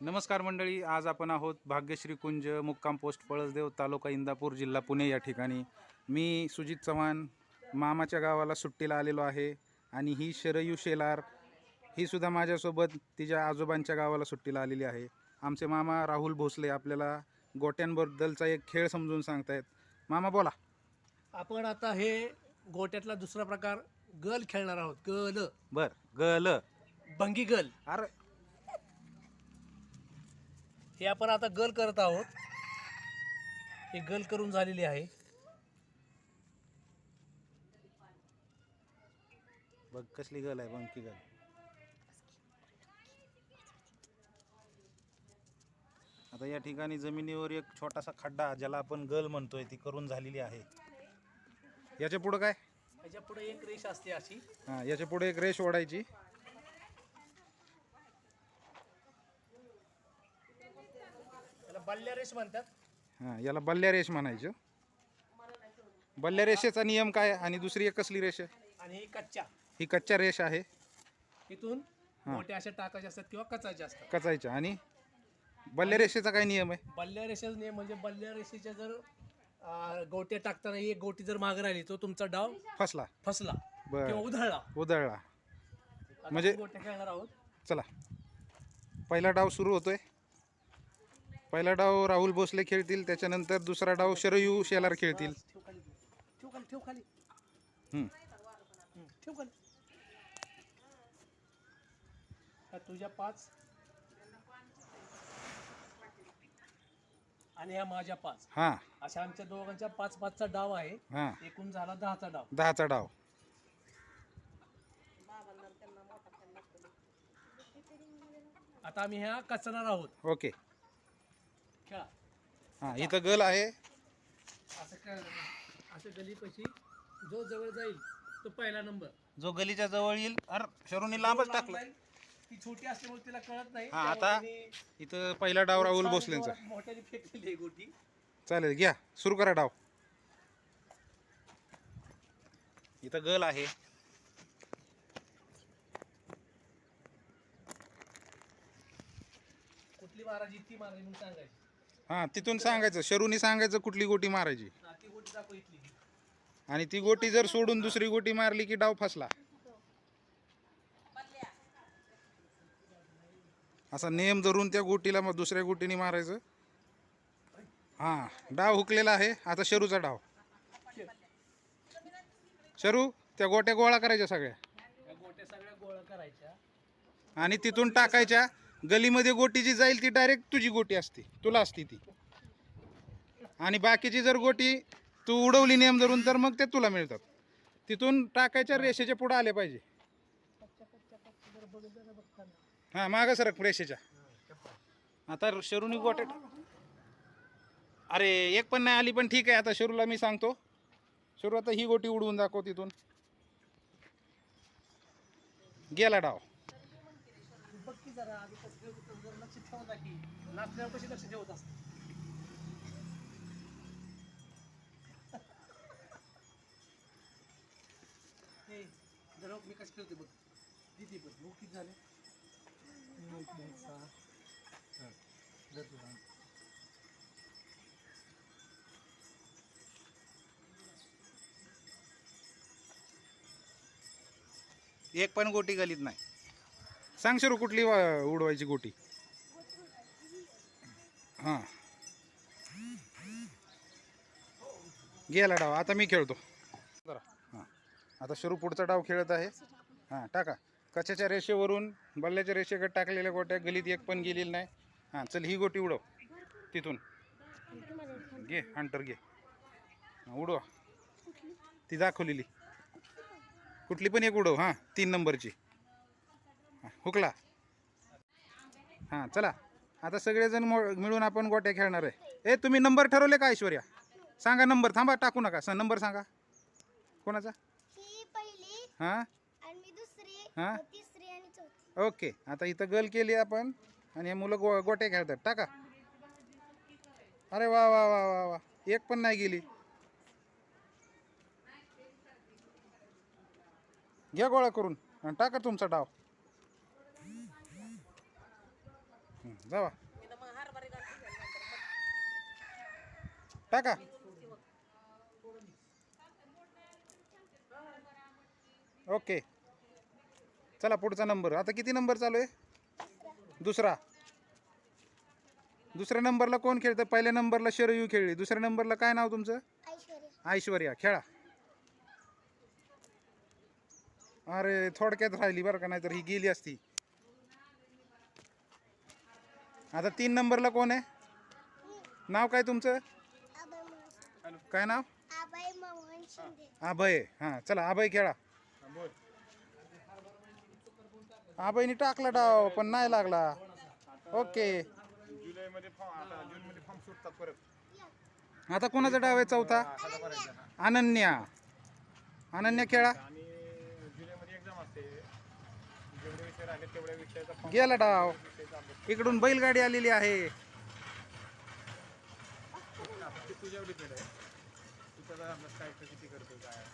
नमस्कार मंडळी आज आपण आहोत भाग्यश्री कुंज मुक्काम पोस्ट पळसदेव तालुका इंदापूर जिल्हा पुणे या ठिकाणी. मी सुजित चव्हाण मामाच्या गावाला सुट्टीला आलेलो आहे आणि ही शरयू शेलार ही सुद्धा माझ्यासोबत तिच्या आजोबांच्या गावाला सुट्टीला आलेली आहे. आमचे मामा राहुल भोसले आपल्याला गोट्यांबद्दलचा एक खेळ समजून सांगतायत. मामा बोला. आपण आता हे गोट्यातला दुसरा प्रकार गल खेळणार आहोत. गल. बर गल. भंगी गल. अरे हे आपण आता गल करत आहोत. हे गल करून झालेली आहे. बघ कसली गल आहे बंकी गल. आता या ठिकाणी जमिनीवर एक छोटासा खड्डा ज्याला आपण गल म्हणतोय ती करून झालेली आहे. याच्या पुढं काय? त्याच्या पुढे एक रेष असते अशी. हां याच्यापुढे एक रेष ओढायची. बल्ल्या म्हणतात? हां याला बल्ल्या रेष म्हणायचं. बल्ल्या रेषेचा नियम काय आणि दुसरी एक कसली रेष? आहे आणि ही कच्च्या ही कच्च्या रेष आहे. इथून. मोठ्या अशा टाकायच्या असतात किंवा कचायच्या असतात. कचायच्या आणि बल्ल्या रेषेचा काय नियम आहे? बल्ल्या रेषेचा नियम म्हणजे बल्ल्या रेषेच्या जर गोट्या टाकताना एक गोटी जर मागे राहिली तो तुमचा डाव फसला. फसला बर. किंवा उधळला. उधळला. म्हणजे- आपण गोट्या खेळणार आहोत. चला. पहिला डाव सुरू होतोय. पहिला डाव राहुल भोसले खेळतील त्याच्यानंतर दुसरा डाव शरयू शेलार खेळतील. ठेव खाली ठेव खाली ठेव खाली हम्म. हं, ठेव खाली ह्या तुझ्या पाच. आणि ह्या माझ्या पाच. हां. अशा आमच्या दोघांच्या पाच पाचचा डाव आहे. हां. एकूण झाला दहाचा डाव. दहाचा डाव. आता आम्ही ह्या कचणार आहोत. ओके. हां इथं गल आहे. असं खेळ असं गलीपाशी जो जवळ जाईल तो पहिला नंबर. जो गलीच्या जवळ येईल अर शरूने लांबच टाकलं. ती छोटी असल्यामुळे तिला कळत नाही. हा, आता इथं पहिला डाव राहुल भोसलेंचा. मोठ्याने फेकलेली आहे गोटी. चालेल घ्या. सुरू करा डाव. इथं गल आहे. कुठली मारायची ती मारायची म्हणून सांगायची? हां तिथून सांगायचं शरूने सांगायचं कुठली गोटी मारायची. हा, ती गोटी दाखव इथली आणि ती गोटी जर सोडून दुसरी गोटी मारली की डाव फसला. असा नेम धरून त्या गोटीला मग दुसऱ्या गोटीने मारायचं. हां डाव हुकलेला आहे आता शरूचा डाव. शरू त्या गोट्या गोळा करायच्या सगळ्या. या गोट्या सगळ्या गोळा करायच्या. आणि तिथून टाकायच्या गलीमध्ये गोटी जी जाईल ती डायरेक्ट तुझी गोटी असते. तुला असते ती. आणि बाकीची जर गोटी तू उडवली नेम धरून तर मग ते तुला मिळतात. तिथून टाकायच्या रेषेच्या पुढे आले पाहिजे. हां मागं सरक रेषेच्या. आता शरूनी गोट्या अरे एक पण नाही आली पण ठीक आहे. आता शरूला मी सांगतो. शरू आता ही गोटी उडवून दाखव तिथून. गेला डाव. जरा आधी कसं खेळत होतं, जरा लक्ष ठेव की कशी लक्ष ठेवत असते हे, जरा बघ मी कशी खेळते बघ किती बघ किती झाले एक, दोन, सहा. तुला. एक पण गोटी गलीत नाही सांग शरू कुठली उडवायची गोटी? हां. गेला डाव आता मी खेळतो. जरा. हां. आता शरू पुढचा डाव खेळत आहे. हां टाका. कच्याच्या रेषेवरून बल्ल्याच्या रेषेकडे टाकलेल्या गोट्या गलीत एक पण गेलेली नाही. हां चल ही गोटी उडव. तिथून. घे हंटर घे. उडवा. ती दाखवलेली. कुठली पण एक उडव हां तीन नंबरची. हां, हुकला. हां चला. आता सगळेजण मो- मिळून आपण गोट्या खेळणार आहे. ए तुम्ही नंबर ठरवले का ऐश्वर्या? सांगा नंबर. थांबा टाकू नका. स नंबर सांगा. कोणाचा? ही? हां? ओके. आता इथं गल केली आपण आणि हे मुलं गो गोट्या खेळतात. टाका. अरे वा वा वा वा वा. एक पण नाही गेली. घ्या गोळा करून. आणि टाका तुमचा डाव. जावा. टाका. ओके. चला पुढचा नंबर. आता किती नंबर चालू आहे? दुसरा. दुसऱ्या नंबरला कोण खेळतं? पहिल्या नंबरला शरयू खेळली. दुसऱ्या नंबरला काय नाव तुमचं? ऐश्वर्या. खेळा. अरे थोडक्यात राहिली बरं का? नाही तर ही गेली असती. आता तीन नंबरला कोण आहे? नाव काय तुमचं? अभय मोहन काय नाव? अभय मोहन शिंदे अभय हां चला अभय खेळा. अभयने टाकला डाव पण नाही लागला. ओके. जुलैमध्ये फॉर्म आता जूनमध्ये फॉर्म सुटतात परत आता कोणाचा डाव आहे चौथा? अनन्या. अनन्या खेळा आणि जुलैमध्ये एक्झाम असते जेवढे विषय राहिले तेवढ्या विषयाचा फॉर्म गेला डाव. इकडून बैलगाडी आलेली आहे. तुझ्यावर डिपेंड आहे. तू त्याचा काय किती करतो काय?